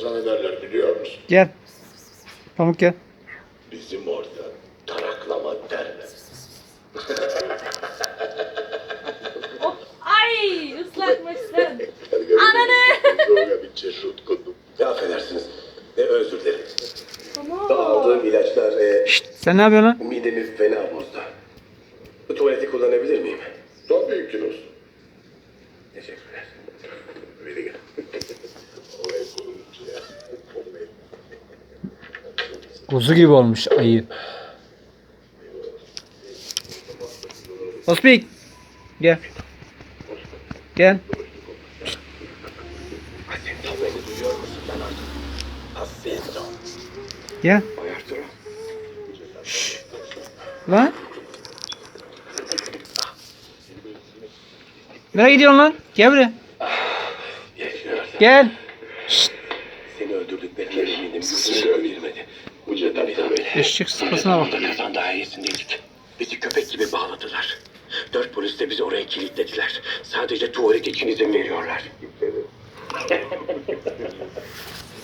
Sana ne derler biliyor musun? Gel. Pamuk gel. Bizim orada taraklama derler. Oh, ay ıslakmışsın. Ananı! Droga bir çeşit kudum. Affedersiniz. E, özür dilerim. Tamam. Aldığım ilaçlar e, Sen ne yapıyorsun lan? midemi fena bozdu. Tuvaleti kullanabilir miyim? Tabii ki dostum. Kuzu gibi olmuş ayı. Ospik. Gel. Gel. Gel. Arturo. Lan. Nereye gidiyorsun lan? Gel buraya. Gel. Seni öldürdüklerine eminim. Yüzüne girmedi. Bu cidden Bir daha beni. Eşek sıpasına bak. Burada kazan dairesindeydik. Bizi köpek gibi bağladılar. Dört polis de bizi oraya kilitlediler. Sadece tuvalet için izin veriyorlar.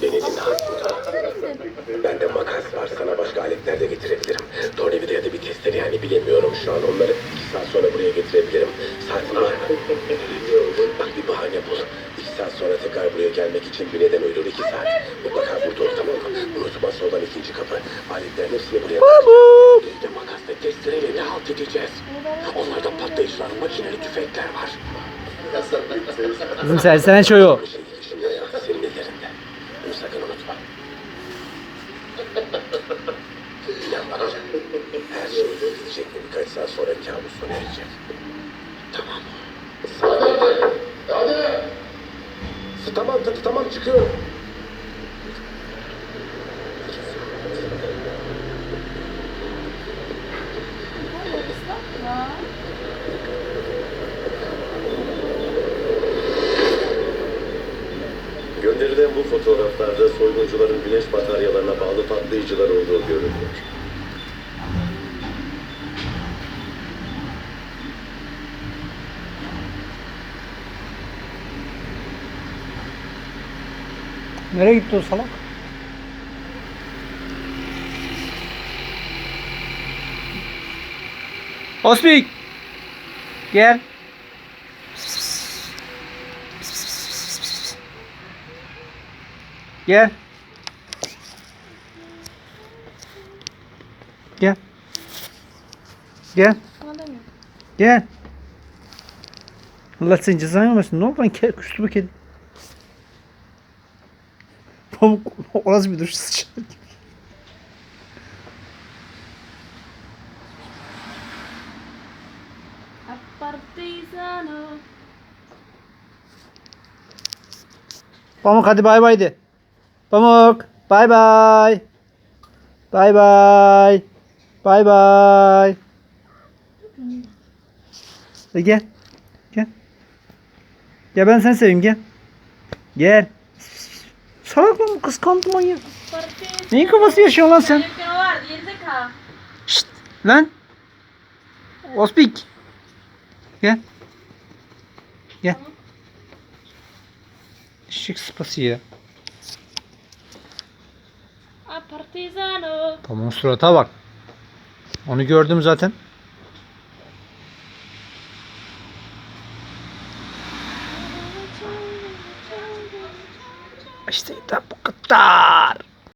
Beni dinle burada. Bende makas var. Sana başka aletler de getirebilirim. Tornavida ya da bir testere yani bilemiyorum şu an. Onları iki saat sonra buraya getirebilirim. Saatin var mı? Bak bir bahane bul. İki saat sonra tekrar buraya gelmek için bir neden uydur. iki saat. Mutlaka burada ol tamam mı? Unutma soldan ikinci buraya bırak. Biz de makas ve testereyle ne halt edeceğiz? Onlarda patlayıcılar, makineli tüfekler var. Kızım sersene ya, senin ellerinde. Bunu sakın unutma. Bana. Her şey bitecek ve birkaç saat sonra kabus sona erecek. Tamam. Hadi. Hadi. Tamam, tamam, tamam çıkıyorum. Fotoğraflarda soyguncuların güneş bataryalarına bağlı patlayıcılar olduğu görülüyor. Nereye gitti o salak? Ospik. Gel. Gel. Gel. Gel. Gel. Allah senin cezanı vermesin. Ne oldu lan? Ke kuşlu bu kedi. Pamuk orası bir duruş Partizano. Pamuk hadi bay bay de. Pamuk bay bay. Bay bay. Bay bay. E gel. Gel. Gel ben seni seveyim gel. Gel. Salak bu kıskandı manyak. Neyin kafası yaşıyorsun lan sen? Şşt lan. Ospik. Gel. Gel. Eşek sıpası ya. Partizano. Tamam surata bak. Onu gördüm zaten. İşte bu kadar.